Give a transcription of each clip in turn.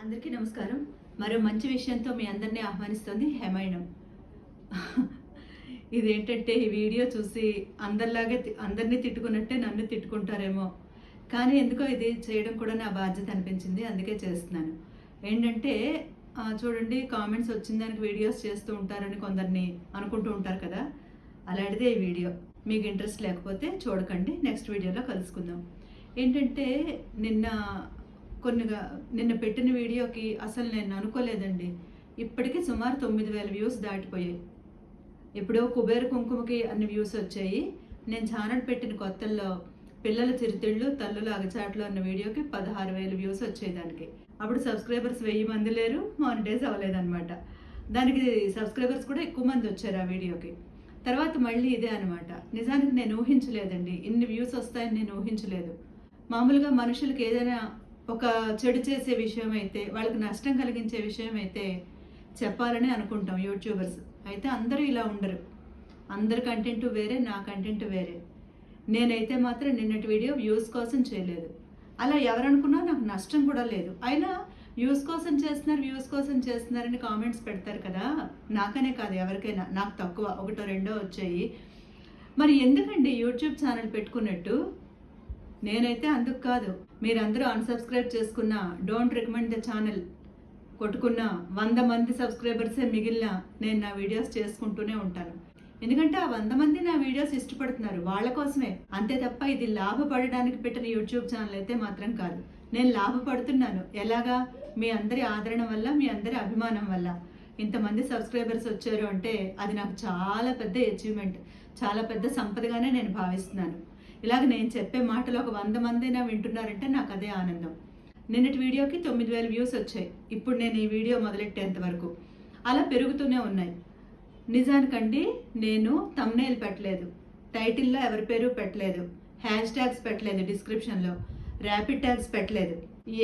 అందరికీ నమస్కారం. మరో మంచి విషయంతో మీ అందరినీ ఆహ్వానిస్తుంది హేమాయణం ఇదేంటంటే ఈ వీడియో చూసి అందరిలాగే అందరినీ తిట్టుకున్నట్టే నన్ను తిట్టుకుంటారేమో. కానీ ఎందుకో ఇది చేయడం కూడా నా బాధ్యత అనిపించింది అందుకే చేస్తున్నాను. ఏంటంటే చూడండి కామెంట్స్ వచ్చిన దానికి వీడియోస్ చేస్తూ ఉంటారని కొందరిని అనుకుంటూ ఉంటారు కదా. అలాంటిదే ఈ వీడియో. మీకు ఇంట్రెస్ట్ లేకపోతే చూడకండి. నెక్స్ట్ వీడియోలో కలుసుకుందాం. ఏంటంటే నిన్న కొన్నిగా నిన్న పెట్టిన వీడియోకి అసలు నేను అనుకోలేదండి. ఇప్పటికీ సుమారు తొమ్మిది వేల వ్యూస్ దాటిపోయాయి. ఎప్పుడో కుబేర కుంకుమకి అన్ని వ్యూస్ వచ్చాయి. నేను ఛానల్ పెట్టిన కొత్తల్లో పిల్లల చిరుతిళ్ళు తల్లుల అగచాట్లు అన్న వీడియోకి పదహారు వేల వ్యూస్ వచ్చేదానికి అప్పుడు సబ్స్క్రైబర్స్ వెయ్యి మంది లేరు మానిటైజ్ అవ్వలేదన్నమాట. దానికి సబ్స్క్రైబర్స్ కూడా ఎక్కువ మంది వచ్చారు ఆ వీడియోకి. తర్వాత మళ్ళీ ఇదే అనమాట నిజానికి నేను ఊహించలేదండి. ఇన్ని వ్యూస్ వస్తాయని నేను ఊహించలేదు. మామూలుగా మనుషులకి ఏదైనా ఒక చెడు చేసే విషయం అయితే వాళ్ళకి నష్టం కలిగించే విషయం అయితే చెప్పాలని అనుకుంటాం యూట్యూబర్స్. అయితే అందరూ ఇలా ఉండరు. అందరి కంటెంట్ వేరే నా కంటెంట్ వేరే. నేనైతే మాత్రం నిన్నటి వీడియో వ్యూస్ కోసం చేయలేదు. అలా ఎవరనుకున్నా నాకు నష్టం కూడా లేదు. అయినా వ్యూస్ కోసం చేస్తున్నారు వ్యూస్ కోసం చేస్తున్నారని కామెంట్స్ పెడతారు కదా. నాకనే కాదు ఎవరికైనా. నాకు తక్కువ ఒకటో రెండో వచ్చాయి. మరి ఎందుకండి యూట్యూబ్ ఛానల్ పెట్టుకున్నట్టు? నేనైతే అందుకు కాదు. మీరందరూ అన్సబ్స్క్రైబ్ చేసుకున్న డోంట్ రికమెండ్ ద ఛానల్ కొట్టుకున్న వంద మంది సబ్స్క్రైబర్సే మిగిలిన నేను నా వీడియోస్ చేసుకుంటూనే ఉంటాను. ఎందుకంటే ఆ వంద మంది నా వీడియోస్ ఇష్టపడుతున్నారు వాళ్ళ కోసమే. అంతే తప్ప ఇది లాభపడడానికి పెట్టిన యూట్యూబ్ ఛానల్ అయితే మాత్రం కాదు. నేను లాభపడుతున్నాను. ఎలాగా? మీ అందరి ఆదరణ వల్ల మీ అందరి అభిమానం వల్ల. ఇంతమంది సబ్స్క్రైబర్స్ వచ్చారు అంటే అది నాకు చాలా పెద్ద అచీవ్మెంట్ చాలా పెద్ద సంపదగానే నేను భావిస్తున్నాను. ఇలాగ నేను చెప్పే మాటలు ఒక వంద మందైనా వింటున్నారంటే నాకు అదే ఆనందం. నిన్నటి వీడియోకి తొమ్మిది వేల వ్యూస్ వచ్చాయి. ఇప్పుడు నేను ఈ వీడియో మొదలెట్టేంత వరకు. అలా పెరుగుతూనే ఉన్నాయి. నిజానికండి నేను తమ్నేల్ పెట్టలేదు. టైటిల్లో ఎవరి పేరు పెట్టలేదు. హ్యాష్ ట్యాగ్స్ పెట్టలేదు డిస్క్రిప్షన్లో ర్యాపిడ్ ట్యాగ్స్ పెట్టలేదు.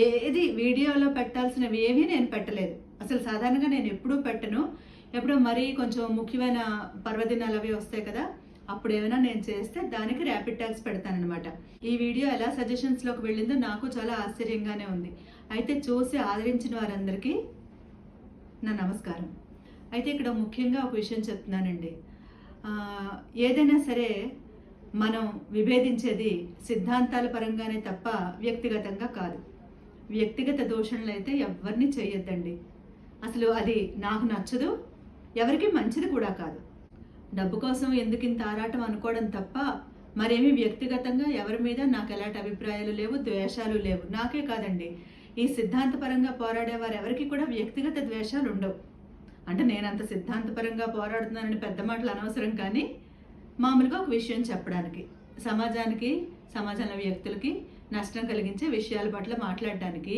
ఏది వీడియోలో పెట్టాల్సినవి ఏవీ నేను పెట్టలేదు. అసలు సాధారణంగా నేను ఎప్పుడూ పెట్టను. ఎప్పుడో మరీ కొంచెం ముఖ్యమైన పర్వదినాలు అవి వస్తాయి కదా అప్పుడు ఏమైనా నేను చేస్తే దానికి ర్యాపిడ్ ట్యాగ్స్ పెడతానమాట ఈ వీడియో ఎలా సజెషన్స్లోకి వెళ్ళిందో నాకు చాలా ఆశ్చర్యంగానే ఉంది. అయితే చూసి ఆదరించిన వారందరికీ నా నమస్కారం. అయితే ఇక్కడ ముఖ్యంగా ఒక విషయం చెప్తున్నానండి. ఏదైనా సరే మనం విభేదించేది సిద్ధాంతాల పరంగానే తప్ప వ్యక్తిగతంగా కాదు. వ్యక్తిగత దోషణలు అయితే ఎవరిని చేయొద్దండి. అసలు అది నాకు నచ్చదు ఎవరికి మంచిది కూడా కాదు. డబ్బు కోసం ఎందుకు ఇంత ఆరాటం అనుకోవడం తప్ప మరేమి వ్యక్తిగతంగా ఎవరి మీద నాకు ఎలాంటి అభిప్రాయాలు లేవు ద్వేషాలు లేవు. నాకే కాదండి. ఈ సిద్ధాంతపరంగా పోరాడే వారు ఎవరికి కూడా వ్యక్తిగత ద్వేషాలు ఉండవు. అంటే నేను అంత సిద్ధాంతపరంగా పోరాడుతున్నానని పెద్ద మాటలు అనవసరం కానీ మామూలుగా ఒక విషయం చెప్పడానికి సమాజానికి సమాజంలో వ్యక్తులకి నష్టం కలిగించే విషయాల పట్ల మాట్లాడడానికి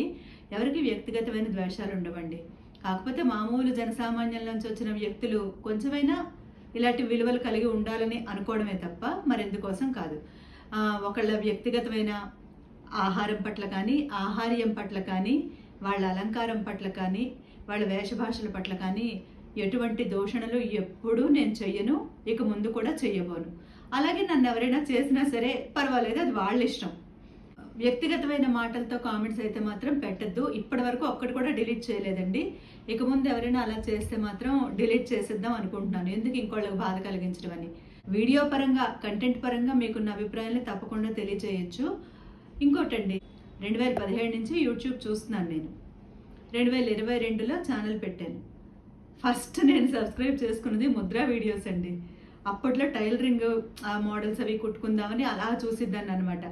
ఎవరికి వ్యక్తిగతమైన ద్వేషాలు ఉండవండి. కాకపోతే మామూలు జనసామాన్యం నుంచి వచ్చిన వ్యక్తులు కొంచెమైనా ఇలాంటి విలువలు కలిగి ఉండాలని అనుకోవడమే తప్ప మరెందుకోసం కాదు. ఒకళ్ళ వ్యక్తిగతమైన ఆహారం పట్ల కానీ ఆహార్యం పట్ల కానీ వాళ్ళ అలంకారం పట్ల కానీ వాళ్ళ వేషభాషల పట్ల కానీ ఎటువంటి దూషణలు ఎప్పుడూ నేను చెయ్యను ఇక ముందు కూడా చెయ్యబోను. అలాగే నన్ను ఎవరైనా చేసినా సరే పర్వాలేదు అది వాళ్ళ ఇష్టం. వ్యక్తిగతమైన మాటలతో కామెంట్స్ అయితే మాత్రం పెట్టద్దు. ఇప్పటి వరకు ఒక్కటి కూడా డిలీట్ చేయలేదండి. ఇక ముందు ఎవరైనా అలా చేస్తే మాత్రం డిలీట్ చేసేద్దాం అనుకుంటున్నాను. ఎందుకు ఇంకోళ్ళకి బాధ కలిగించడం అని. వీడియో పరంగా కంటెంట్ పరంగా మీకున్న అభిప్రాయాలను తప్పకుండా తెలియజేయచ్చు ఇంకోటండి రెండు వేల పదిహేడు నుంచి యూట్యూబ్ చూస్తున్నాను నేను. రెండు వేల ఇరవై రెండులో ఛానల్ పెట్టాను. ఫస్ట్ నేను సబ్స్క్రైబ్ చేసుకున్నది ముద్రా వీడియోస్ అండి. అప్పట్లో టైలరింగ్ ఆ మోడల్స్ అవి కుట్టుకుందామని అలా చూసిద్దాన్ని అనమాట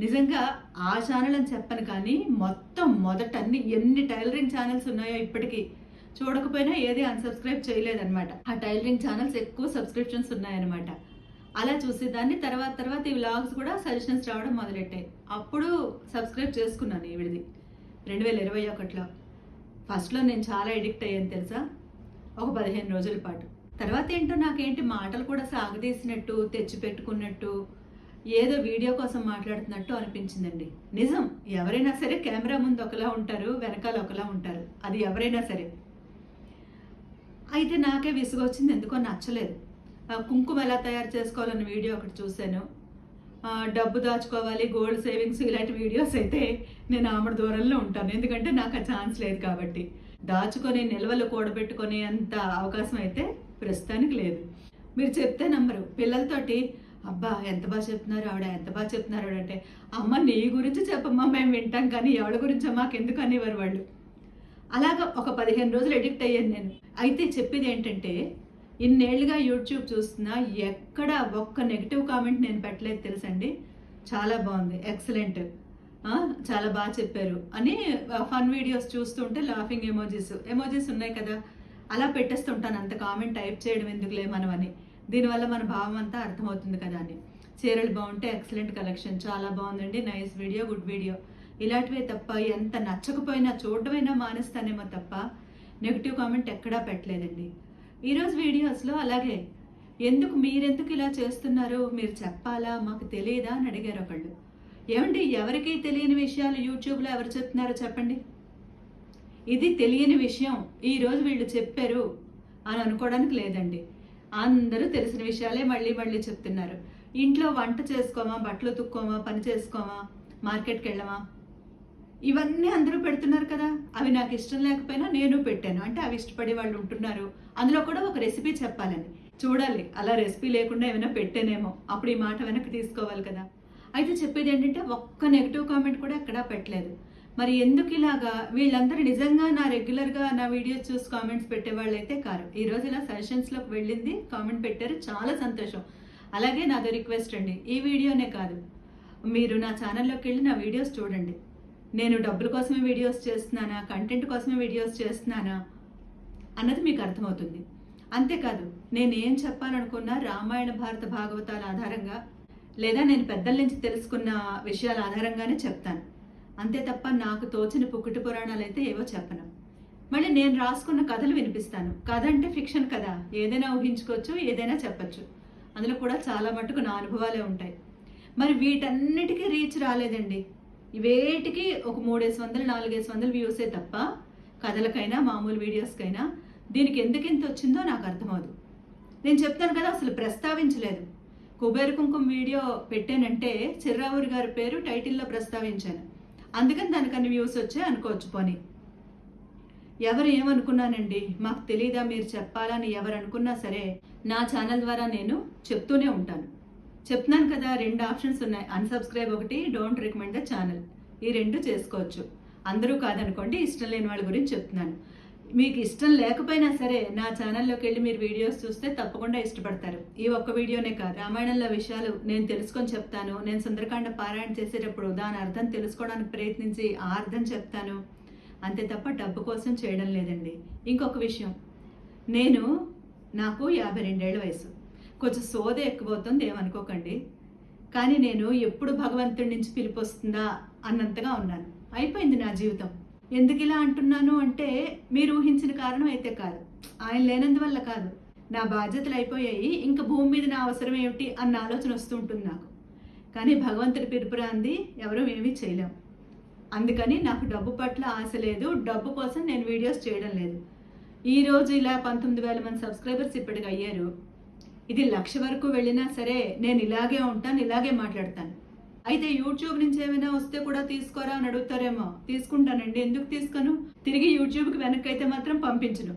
నిజంగా ఆ ఛానల్ అని చెప్పను కానీ మొత్తం మొదట అన్ని ఎన్ని టైలరింగ్ ఛానల్స్ ఉన్నాయో ఇప్పటికీ చూడకపోయినా ఏది అన్సబ్స్క్రైబ్ చేయలేదన్నమాట. ఆ టైలరింగ్ ఛానల్స్ ఎక్కువ సబ్స్క్రిప్షన్స్ ఉన్నాయన్నమాట. అలా చూసేదాన్ని తర్వాత తర్వాత ఈ వ్లాగ్స్ కూడా సజెషన్స్ రావడం మొదలెట్టాయి. అప్పుడు సబ్స్క్రైబ్ చేసుకున్నాను ఈవిడిది రెండు వేల ఇరవై ఒకటిలో. ఫస్ట్లో నేను చాలా ఎడిక్ట్ అయ్యాను తెలుసా? ఒక పదిహేను రోజుల పాటు. తర్వాత ఏంటో నాకేంటి మాటలు కూడా సాగదీసినట్టు తెచ్చి పెట్టుకున్నట్టు ఏదో వీడియో కోసం మాట్లాడుతున్నట్టు అనిపించిందండి. నిజం ఎవరైనా సరే కెమెరా ముందు ఒకలా ఉంటారు వెనకాల ఒకలా ఉంటారు. అది ఎవరైనా సరే. అయితే నాకే విసుగొచ్చింది ఎందుకో నచ్చలేదు. కుంకుమ ఎలా తయారు చేసుకోవాలన్న వీడియో ఒకటి చూశాను. డబ్బు దాచుకోవాలి గోల్డ్ సేవింగ్స్ ఇలాంటి వీడియోస్ అయితే నేను ఆమె దూరంలో ఉంటాను. ఎందుకంటే నాకు ఆ ఛాన్స్ లేదు కాబట్టి. దాచుకొని నిల్వలు కూడబెట్టుకునే అంత అవకాశం అయితే ప్రస్తుతానికి లేదు. మీరు చెప్తే నమ్మరు. పిల్లలతోటి అబ్బా ఎంత బాగా చెప్తున్నారు ఆవిడ ఎంత బాగా చెప్తున్నారు ఆవిడ అంటే అమ్మ నీ గురించి చెప్పమ్మా మేము వింటాం కానీ ఎవరి గురించో మాకు ఎందుకు అనేవారు వాళ్ళు. అలాగా ఒక పదిహేను రోజులు ఎడిక్ట్ అయ్యాను నేను. అయితే చెప్పేది ఏంటంటే ఇన్నేళ్ళుగా యూట్యూబ్ చూస్తున్నా ఎక్కడ ఒక్క నెగిటివ్ కామెంట్ నేను పెట్టలేదు తెలుసండి. చాలా బాగుంది. ఎక్సలెంట్. చాలా బాగా చెప్పారు. అని ఫన్ వీడియోస్ చూస్తుంటే లాఫింగ్ ఎమోజీస్ ఎమోజీస్ ఉన్నాయి కదా అలా పెట్టేస్తుంటాను. అంత కామెంట్ టైప్ చేయడం ఎందుకులే మనం అని దీనివల్ల మన భావం అంతా అర్థమవుతుంది కదా అని. చీరలు బాగుంటే ఎక్సలెంట్ కలెక్షన్ చాలా బాగుందండి. నైస్ వీడియో గుడ్ వీడియో ఇలాంటివే తప్ప ఎంత నచ్చకపోయినా చూడటమైనా మానేస్తానేమో తప్ప నెగిటివ్ కామెంట్ ఎక్కడా పెట్టలేదండి. ఈరోజు వీడియోస్లో అలాగే ఎందుకు మీరెందుకు ఇలా చేస్తున్నారు మీరు చెప్పాలా? మాకు తెలియదా? అని అడిగారు ఒకళ్ళు. ఏమండి ఎవరికి తెలియని విషయాలు యూట్యూబ్లో ఎవరు చెప్తున్నారో చెప్పండి? ఇది తెలియని విషయం. ఈరోజు వీళ్ళు చెప్పారు అని అనుకోవడానికి లేదండి. అందరూ తెలిసిన విషయాలే మళ్ళీ మళ్ళీ చెప్తున్నారు. ఇంట్లో వంట చేసుకోమా బట్టలు తుక్కోమా పని చేసుకోమా మార్కెట్కి వెళ్ళమా? ఇవన్నీ అందరూ పెడుతున్నారు కదా. అవి నాకు ఇష్టం లేకపోయినా నేను పెట్టాను. అంటే అవి ఇష్టపడే వాళ్ళు ఉంటున్నారు. అందులో కూడా ఒక రెసిపీ చెప్పాలని చూడాలి అలా రెసిపీ లేకుండా ఏమైనా పెట్టానేమో. అప్పుడు ఈ మాట వెనక్కి తీసుకోవాలి కదా. అయితే చెప్పేది ఏంటంటే ఒక్క నెగిటివ్ కామెంట్ కూడా ఎక్కడా పెట్టలేదు. మరి ఎందుకు ఇలాగా? వీళ్ళందరూ నిజంగా నా రెగ్యులర్గా నా వీడియోస్ చూసి కామెంట్స్ పెట్టేవాళ్ళు అయితే కారు ఈరోజు ఇలా సజెషన్స్లోకి వెళ్ళింది కామెంట్ పెట్టారు చాలా సంతోషం. అలాగే నాదో రిక్వెస్ట్ అండి ఈ వీడియోనే కాదు. మీరు నా ఛానల్లోకి వెళ్ళి నా వీడియోస్ చూడండి. నేను డబ్బుల కోసమే వీడియోస్ చేస్తున్నానా? కంటెంట్ కోసమే వీడియోస్ చేస్తున్నానా? అన్నది మీకు అర్థమవుతుంది. అంతేకాదు నేను ఏం చెప్పాలనుకున్నా రామాయణ భారత భాగవతాల ఆధారంగా లేదా నేను పెద్దల నుంచి తెలుసుకున్న విషయాల ఆధారంగానే చెప్తాను. అంతే తప్ప నాకు తోచిన పుక్కుటి పురాణాలు అయితే ఏవో చెప్పను. మళ్ళీ నేను రాసుకున్న కథలు వినిపిస్తాను. కథ అంటే ఫిక్షన్ కదా. ఏదైనా ఊహించుకోవచ్చు ఏదైనా చెప్పచ్చు. అందులో కూడా చాలా మటుకు నా అనుభవాలే ఉంటాయి. మరి వీటన్నిటికీ రీచ్ రాలేదండి. వేటికి ఒక మూడేసి వందలు నాలుగేసి వందలు వ్యూసే తప్ప కథలకైనా మామూలు వీడియోస్కైనా దీనికి ఎందుకు ఎంత వచ్చిందో నాకు అర్థమవుదు నేను చెప్తాను కదా అసలు ప్రస్తావించలేదు. కుబేర కుంకుమ వీడియో పెట్టానంటే చిర్రావూరి గారి పేరు టైటిల్లో ప్రస్తావించాను. అందుకని దానికి వ్యూస్ వచ్చాయి అనుకోవచ్చు పోనీ. ఎవరు ఏమనుకున్నానండి? మాకు తెలీదా మీరు చెప్పాలని ఎవరు అనుకున్నా సరే నా ఛానల్ ద్వారా నేను చెప్తూనే ఉంటాను. చెప్తున్నాను కదా రెండు ఆప్షన్స్ ఉన్నాయి. అన్సబ్స్క్రైబ్ ఒకటి డోంట్ రికమెండ్ ద ఛానల్. ఈ రెండు చేసుకోవచ్చు. అందరూ కాదనుకోండి ఇష్టం లేని వాళ్ళ గురించి చెప్తున్నాను. మీకు ఇష్టం లేకపోయినా సరే నా ఛానల్లోకి వెళ్ళి మీరు వీడియోస్ చూస్తే తప్పకుండా ఇష్టపడతారు. ఈ ఒక్క వీడియోనే కాదు రామాయణంలో విషయాలు నేను తెలుసుకొని చెప్తాను. నేను సుందరకాండ పారాయణ చేసేటప్పుడు దాని అర్థం తెలుసుకోవడానికి ప్రయత్నించి ఆ అర్థం చెప్తాను. అంతే తప్ప డబ్బు కోసం చేయడం లేదండి. ఇంకొక విషయం నేను నాకు యాభై రెండేళ్ళ వయసు. కొంచెం సోద ఎక్కువవుతుంది ఏమనుకోకండి. కానీ నేను ఎప్పుడు భగవంతుడి నుంచి పిలిపొస్తుందా వస్తుందా అన్నంతగా ఉన్నాను. అయిపోయింది నా జీవితం. ఎందుకు ఇలా అంటున్నాను అంటే మీరు ఊహించిన కారణం అయితే కాదు. ఆయన లేనందువల్ల కాదు. నా బాధ్యతలు అయిపోయాయి. ఇంకా భూమి మీద నా అవసరం ఏమిటి అన్న ఆలోచన వస్తూ ఉంటుంది నాకు. కానీ భగవంతుడి పిలుపురా రాంది ఎవరూ ఏమీ చేయలేం. అందుకని నాకు డబ్బు పట్ల ఆశ లేదు. డబ్బు కోసం నేను వీడియోస్ చేయడం లేదు. ఈ రోజు ఇలా పంతొమ్మిది వేల మంది సబ్స్క్రైబర్స్ ఇప్పటికి అయ్యారు. ఇది లక్ష వరకు వెళ్ళినా సరే నేను ఇలాగే ఉంటాను ఇలాగే మాట్లాడతాను. అయితే యూట్యూబ్ నుంచి ఏమైనా వస్తే కూడా తీసుకోరా అని అడుగుతారేమో. తీసుకుంటానండి. ఎందుకు తీసుకోను? తిరిగి యూట్యూబ్కి వెనక్కి అయితే మాత్రం పంపించను.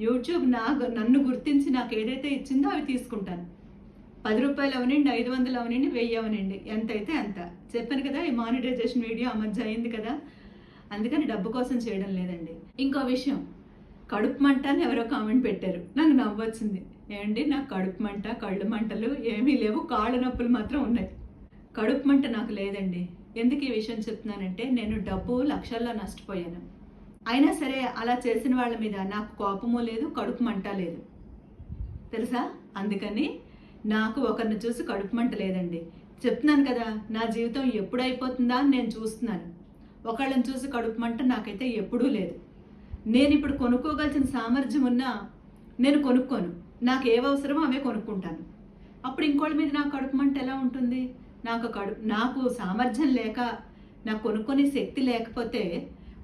యూట్యూబ్ నా నన్ను గుర్తించి నాకు ఏదైతే ఇచ్చిందో అవి తీసుకుంటాను. పది రూపాయలు అవనండి ఐదు వందలు అవనండి వెయ్యి అవనండి. ఎంత అయితే అంత. చెప్పాను కదా ఈ మానిటైజేషన్ వీడియో ఆ మధ్య అయింది కదా. అందుకని డబ్బు కోసం చేయడం లేదండి. ఇంకో విషయం. కడుపు మంట అని ఎవరో కామెంట్ పెట్టారు. నాకు నవ్వొచ్చింది. ఏమండి నాకు కడుపు మంట కళ్ళు మంటలు ఏమీ లేవు కాళ్ళ నొప్పులు మాత్రం ఉన్నాయి. కడుపు మంట నాకు లేదండి. ఎందుకు ఈ విషయం చెప్తున్నానంటే నేను డబ్బు లక్షల్లో నష్టపోయాను. అయినా సరే అలా చేసిన వాళ్ళ మీద నాకు కోపము లేదు కడుపు మంట లేదు. తెలుసా? అందుకని నాకు ఒకరిని చూసి కడుపు మంట లేదండి. చెప్తున్నాను కదా నా జీవితం ఎప్పుడు అయిపోతుందా అని నేను చూస్తున్నాను. ఒకళ్ళని చూసి కడుపు మంట నాకైతే ఎప్పుడూ లేదు. నేను ఇప్పుడు కొనుక్కోగలిసిన సామర్థ్యం ఉన్నా నేను కొనుక్కోను. నాకు ఏ అవసరమో అవే కొనుక్కుంటాను. అప్పుడు ఇంకోళ్ళ మీద నాకు కడుపు మంట ఎలా ఉంటుంది? నాకు కడుపు నాకు సామర్థ్యం లేక నాకు కొనుక్కునే శక్తి లేకపోతే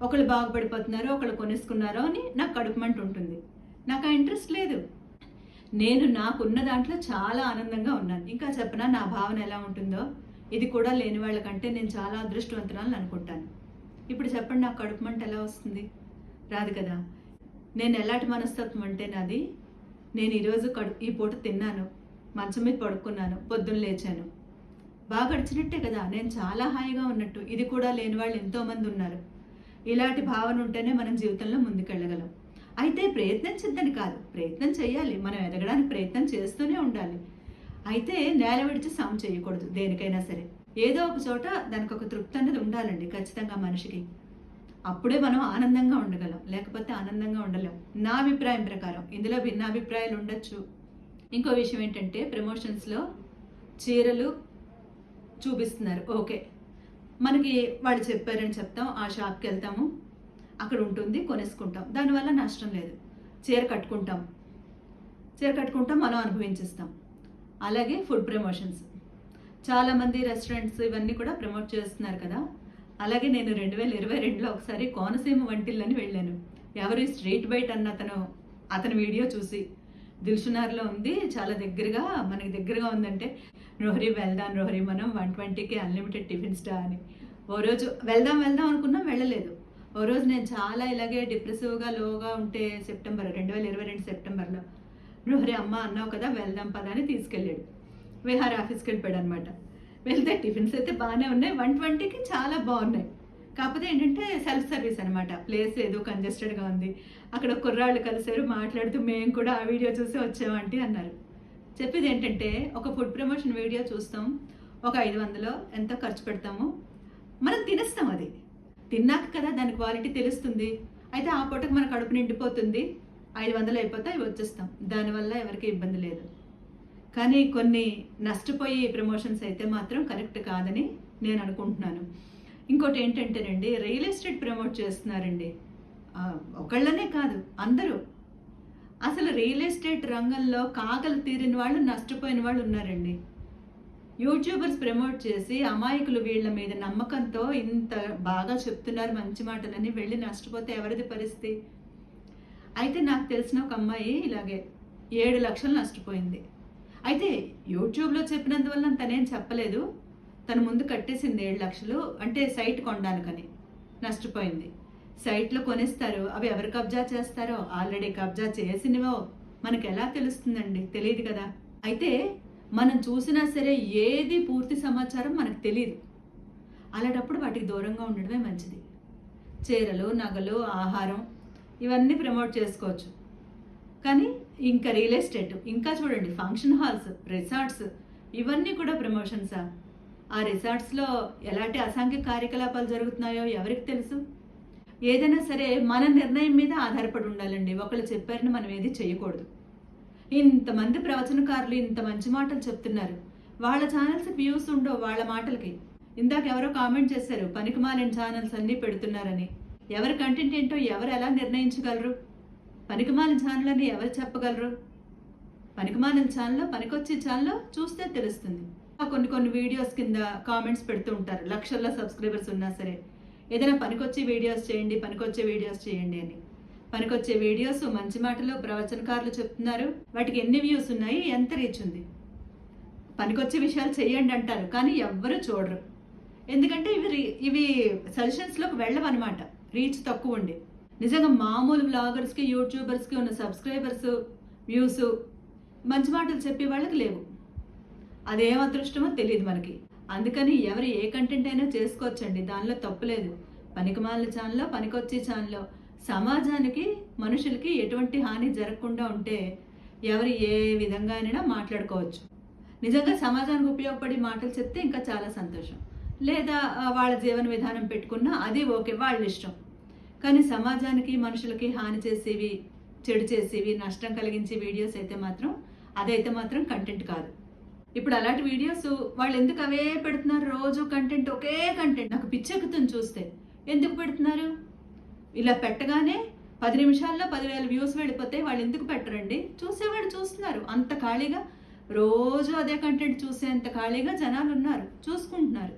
ఒకళ్ళు బాగుపడిపోతున్నారో ఒకళ్ళు కొనేసుకున్నారో అని నాకు కడుపుమంట ఉంటుంది నాకు ఆ ఇంట్రెస్ట్ లేదు. నేను నాకున్న దాంట్లో చాలా ఆనందంగా ఉన్నాను. ఇంకా చెప్పనా నా భావన ఎలా ఉంటుందో? ఇది కూడా లేని వాళ్ళకంటే నేను చాలా అదృష్టవంతురాలని అనుకుంటాను. ఇప్పుడు చెప్పండి నాకు కడుపు మంట ఎలా వస్తుంది? రాదు కదా. నేను ఎలాంటి మనస్తత్వం అంటే నాది నేను ఈరోజు కడు ఈ పూట తిన్నాను మంచం మీద పడుకున్నాను పొద్దున్న లేచాను. బాగా గడిచినట్టే కదా నేను చాలా హాయిగా ఉన్నట్టు. ఇది కూడా లేని వాళ్ళు ఎంతోమంది ఉన్నారు. ఇలాంటి భావన ఉంటేనే మనం జీవితంలో ముందుకెళ్ళగలం. అయితే ప్రయత్నించద్దని కాదు ప్రయత్నం చేయాలి. మనం ఎదగడానికి ప్రయత్నం చేస్తూనే ఉండాలి. అయితే నేల విడిచి సాము చేయకూడదు దేనికైనా సరే. ఏదో ఒక చోట దానికి ఒక తృప్తి అనేది ఉండాలండి ఖచ్చితంగా మనిషికి. అప్పుడే మనం ఆనందంగా ఉండగలం లేకపోతే ఆనందంగా ఉండలేం. నా అభిప్రాయం ప్రకారం ఇందులో భిన్న అభిప్రాయాలు ఉండొచ్చు. ఇంకో విషయం ఏంటంటే ప్రమోషన్స్లో చీరలు చూపిస్తున్నారు. ఓకే. మనకి వాళ్ళు చెప్పారని చెప్తాం. ఆ షాప్కి వెళ్తాము. అక్కడ ఉంటుంది. కొనేసుకుంటాం. దానివల్ల నష్టం లేదు. చీర కట్టుకుంటాం. చీర కట్టుకుంటాం. మనం అనుభవించేస్తాం. అలాగే ఫుడ్ ప్రమోషన్స్. చాలామంది రెస్టారెంట్స్ ఇవన్నీ కూడా ప్రమోట్ చేస్తున్నారు కదా. అలాగే నేను రెండు వేల ఇరవై రెండులో ఒకసారి కోనసీమ వంటిల్లని వెళ్ళాను. ఎవరు స్ట్రీట్ బైట్ అన్న అతను అతని వీడియో చూసి దిల్సునార్లో ఉంది. చాలా దగ్గరగా మనకి దగ్గరగా ఉందంటే రోహరి వెళ్దాం రోహరి మనం వన్ ట్వంటీకి అన్లిమిటెడ్ టిఫిన్ స్టా అని. ఓ రోజు వెళ్దాం వెళ్దాం అనుకున్నాం వెళ్ళలేదు. ఓ రోజు నేను చాలా ఇలాగే డిప్రెసివ్గా లోగా ఉంటే సెప్టెంబర్ రెండు వేల ఇరవై రెండు సెప్టెంబర్లో రోహరి అమ్మ అన్నావు కదా వెళ్దాం పదా అని తీసుకెళ్ళాడు. విహార్ ఆఫీస్కి వెళ్ళిపోయాడు అనమాట వెళ్తే టిఫిన్స్ అయితే బాగానే ఉన్నాయి. వన్ ట్వంటీకి చాలా బాగున్నాయి. కాకపోతే ఏంటంటే సెల్ఫ్ సర్వీస్ అనమాట ప్లేస్ ఏదో కంజెస్టెడ్గా ఉంది. అక్కడ కుర్రాళ్ళు కలిసారు మాట్లాడుతూ మేము కూడా ఆ వీడియో చూసి వచ్చామంటే అన్నారు. చెప్పేది ఏంటంటే ఒక ఫుడ్ ప్రమోషన్ వీడియో చూస్తాం. ఒక ఐదు వందలో ఎంత ఖర్చు పెడతాము? మనం తినేస్తాం అది. తిన్నాక కదా దాని క్వాలిటీ తెలుస్తుంది. అయితే ఆ పూటకు మన కడుపు నిండిపోతుంది. ఐదు వందలు అయిపోతే అవి వచ్చేస్తాం. దానివల్ల ఎవరికి ఇబ్బంది లేదు. కానీ కొన్ని నష్టపోయే ప్రమోషన్స్ అయితే మాత్రం కరెక్ట్ కాదని నేను అనుకుంటున్నాను. ఇంకోటి ఏంటంటేనండి రియల్ ఎస్టేట్ ప్రమోట్ చేస్తున్నారండి. ఒకళ్ళనే కాదు అందరూ. అసలు రియల్ ఎస్టేట్ రంగంలో కాకలు తీరిన వాళ్ళు నష్టపోయిన వాళ్ళు ఉన్నారండి. యూట్యూబర్స్ ప్రమోట్ చేసి అమాయకులు వీళ్ళ మీద నమ్మకంతో ఇంత బాగా చెప్తున్నారు మంచి మాటలని వెళ్ళి నష్టపోతే ఎవరిది పరిస్థితి? అయితే నాకు తెలిసిన ఒక అమ్మాయి ఇలాగే ఏడు లక్షలు నష్టపోయింది. అయితే యూట్యూబ్లో చెప్పినందువల్ల తనేం చెప్పలేదు. తను ముందు కట్టేసింది ఏడు లక్షలు అంటే సైట్ కొనడానికని. నష్టపోయింది. సైట్లో కొనేస్తారు. అవి ఎవరు కబ్జా చేస్తారో? ఆల్రెడీ కబ్జా చేసినవో? మనకు ఎలా తెలుస్తుందండి? తెలియదు కదా. అయితే మనం చూసినా సరే ఏది పూర్తి సమాచారం మనకు తెలియదు అలాంటప్పుడు వాటికి దూరంగా ఉండడమే మంచిది. చీరలు నగలు ఆహారం ఇవన్నీ ప్రమోట్ చేసుకోవచ్చు. కానీ ఇంకా రియల్ ఎస్టేట్ ఇంకా చూడండి ఫంక్షన్ హాల్స్ రిసార్ట్స్ ఇవన్నీ కూడా ప్రమోషన్సా? ఆ రిసార్ట్స్లో ఎలాంటి అసాంఘిక కార్యకలాపాలు జరుగుతున్నాయో ఎవరికి తెలుసు? ఏదైనా సరే మన నిర్ణయం మీద ఆధారపడి ఉండాలండి. ఒకళ్ళు చెప్పారని మనం ఏది చేయకూడదు. ఇంతమంది ప్రవచనకారులు ఇంత మంచి మాటలు చెప్తున్నారు. వాళ్ళ ఛానల్స్ వ్యూస్ ఉండవు వాళ్ళ మాటలకి. ఇందాక ఎవరో కామెంట్ చేశారు పనికిమాలిన ఛానల్స్ అన్నీ పెడుతున్నారని. ఎవరి కంటెంట్ ఏంటో ఎవరు ఎలా నిర్ణయించగలరు? పనికిమాలిన ఛానల్ అని ఎవరు చెప్పగలరు? పనికిమాలిన ఛానల్లో పనికొచ్చే ఛానల్లో చూస్తే తెలుస్తుంది. కొన్ని కొన్ని వీడియోస్ కింద కామెంట్స్ పెడుతూ ఉంటారు. లక్షల్లో సబ్స్క్రైబర్స్ ఉన్నా సరే. ఏదైనా పనికొచ్చే వీడియోస్ చేయండి పనికొచ్చే వీడియోస్ చేయండి అని. పనికొచ్చే వీడియోస్ మంచి మాటలు ప్రవచనకారులు చెప్తున్నారు. వాటికి ఎన్ని వ్యూస్ ఉన్నాయి? ఎంత రీచ్ ఉంది? పనికొచ్చే విషయాలు చేయండి అంటారు కానీ ఎవ్వరు చూడరు. ఎందుకంటే ఇవి రీ- ఇవి సజెషన్స్లోకి వెళ్ళవన్నమాట. రీచ్ తక్కువ ఉండి. నిజంగా మామూలు బ్లాగర్స్కి యూట్యూబర్స్కి ఉన్న సబ్స్క్రైబర్స్ వ్యూస్ మంచి మాటలు చెప్పే వాళ్ళకి లేవు. అదేం అదృష్టమో తెలియదు మనకి. అందుకని ఎవరు ఏ కంటెంట్ అయినా చేసుకోవచ్చండి. దానిలో తప్పులేదు పనికిమాల ఛానల్లో పనికొచ్చే ఛానల్లో సమాజానికి మనుషులకి ఎటువంటి హాని జరగకుండా ఉంటే ఎవరు ఏ విధంగా అయినా మాట్లాడుకోవచ్చు. నిజంగా సమాజానికి ఉపయోగపడే మాటలు చెప్తే ఇంకా చాలా సంతోషం. లేదా వాళ్ళ జీవన విధానం పెట్టుకున్నా అది ఓకే వాళ్ళ ఇష్టం. కానీ సమాజానికి మనుషులకి హాని చేసేవి చెడు చేసేవి నష్టం కలిగించే వీడియోస్ అయితే మాత్రం అదైతే మాత్రం కంటెంట్ కాదు. ఇప్పుడు అలాంటి వీడియోస్ వాళ్ళు ఎందుకు అవే పెడుతున్నారు? రోజు కంటెంట్ ఒకే కంటెంట్ నాకు పిచ్చెక్కుతుంది చూస్తే. ఎందుకు పెడుతున్నారు? ఇలా పెట్టగానే పది నిమిషాల్లో పదివేల వ్యూస్ వెళ్ళిపోతే వాళ్ళు ఎందుకు పెట్టరండి? చూసేవాళ్ళు చూస్తున్నారు. అంత ఖాళీగా రోజు అదే కంటెంట్ చూసేంత ఖాళీగా జనాలు ఉన్నారు. చూసుకుంటున్నారు.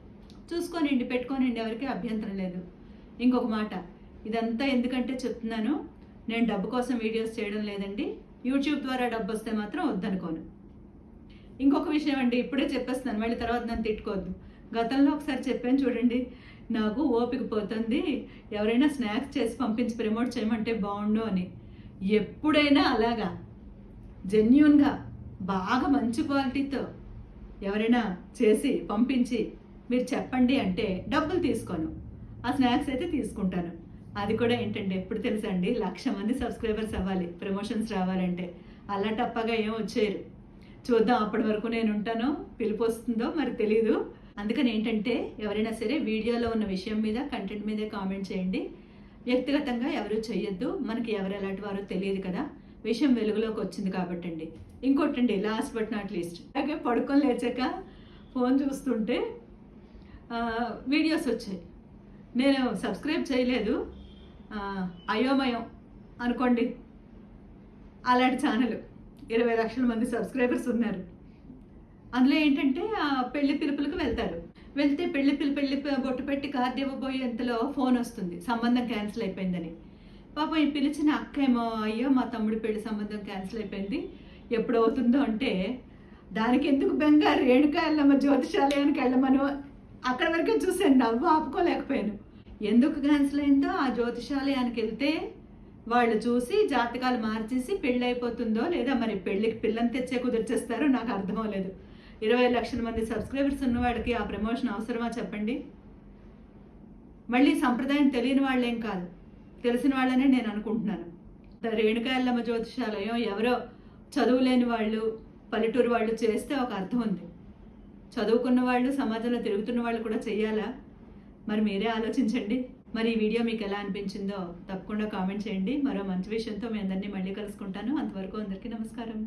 చూసుకోనండి పెట్టుకోనండి ఎవరికి అభ్యంతరం లేదు. ఇంకొక మాట. ఇదంతా ఎందుకంటే చెప్తున్నాను నేను డబ్బు కోసం వీడియోస్ చేయడం లేదండి. యూట్యూబ్ ద్వారా డబ్బు వస్తే మాత్రం వద్దనుకోను. ఇంకొక విషయం అండి ఇప్పుడే చెప్పేస్తాను మళ్ళీ తర్వాత నన్ను తిట్టుకోవద్దు. గతంలో ఒకసారి చెప్పాను చూడండి నాకు ఓపిక పోతుంది ఎవరైనా స్నాక్స్ చేసి పంపించి ప్రమోట్ చేయమంటే బాగుండు అని. ఎప్పుడైనా అలాగా. జెన్యున్గా బాగా మంచి క్వాలిటీతో ఎవరైనా చేసి పంపించి మీరు చెప్పండి అంటే డబ్బులు తీసుకోను. ఆ స్నాక్స్ అయితే తీసుకుంటాను. అది కూడా ఏంటంటే ఎప్పుడు తెలుసా అండి లక్ష మంది సబ్స్క్రైబర్స్ అవ్వాలి ప్రమోషన్స్ రావాలంటే. అలా టప్పగా ఏం వచ్చేయరు. చూద్దాం అప్పటి వరకు నేను ఉంటాను పిలుపు వస్తుందో మరి తెలీదు. అందుకని ఏంటంటే ఎవరైనా సరే వీడియోలో ఉన్న విషయం మీద కంటెంట్ మీదే కామెంట్ చేయండి. వ్యక్తిగతంగా ఎవరు చెయ్యొద్దు మనకి ఎవరు ఎలాంటి వారో తెలియదు కదా. విషయం వెలుగులోకి వచ్చింది కాబట్టి అండి ఇంకోటండి లాస్ట్ బట్ నాట్ లీస్ట్ అలాగే పడుకొని లేచాక ఫోన్ చూస్తుంటే వీడియోస్ వచ్చాయి. నేను సబ్స్క్రైబ్ చేయలేదు. అయోమయం అనుకోండి. అలాంటి ఛానల్. ఇరవై లక్షల మంది సబ్స్క్రైబర్స్ ఉన్నారు. అందులో ఏంటంటే ఆ పెళ్ళి పిలుపులకు వెళ్తారు. వెళ్తే పెళ్ళి పిలు పెళ్ళి బొట్టు పెట్టి కార్డు ఇవ్వబోయేంతలో ఫోన్ వస్తుంది. సంబంధం క్యాన్సిల్ అయిపోయిందని. పాపం ఈ పిలిచిన అక్క ఏమో అయ్యో మా తమ్ముడి పెళ్ళి సంబంధం క్యాన్సిల్ అయిపోయింది. ఎప్పుడు అవుతుందో అంటే దానికి ఎందుకు బెంగ రేణుక వెళ్ళమ్మ జ్యోతిషాలయానికి వెళ్ళమను? అక్కడ వరకే చూసాను నవ్వు ఆపుకోలేకపోయాను. ఎందుకు క్యాన్సిల్ అయిందో ఆ జ్యోతిషాలయానికి వెళ్తే వాళ్ళు చూసి జాతకాలు మార్చేసి పెళ్ళి అయిపోతుందో లేదా మరి పెళ్ళికి పిల్లని తెచ్చే కుదిర్చేస్తారో నాకు అర్థం అవ్వలేదు. ఇరవై లక్షల మంది సబ్స్క్రైబర్స్ ఉన్నవాడికి ఆ ప్రమోషన్ అవసరమా చెప్పండి? మళ్ళీ సంప్రదాయం తెలియని వాళ్ళేం కాదు. తెలిసిన వాళ్ళనే నేను అనుకుంటున్నాను. రేణుకాయల్లమ్మ జ్యోతిషాలయం ఎవరో చదువులేని వాళ్ళు పల్లెటూరు వాళ్ళు చేస్తే ఒక అర్థం ఉంది. చదువుకున్న వాళ్ళు సమాజంలో తిరుగుతున్న వాళ్ళు కూడా చెయ్యాలా? మరి మీరే ఆలోచించండి. మరి ఈ వీడియో మీకు ఎలా అనిపించిందో తప్పకుండా కామెంట్ చేయండి. మరో మంచి విషయంతో మీ అందరినీ మళ్ళీ కలుసుకుంటాను. అంతవరకు అందరికీ నమస్కారం.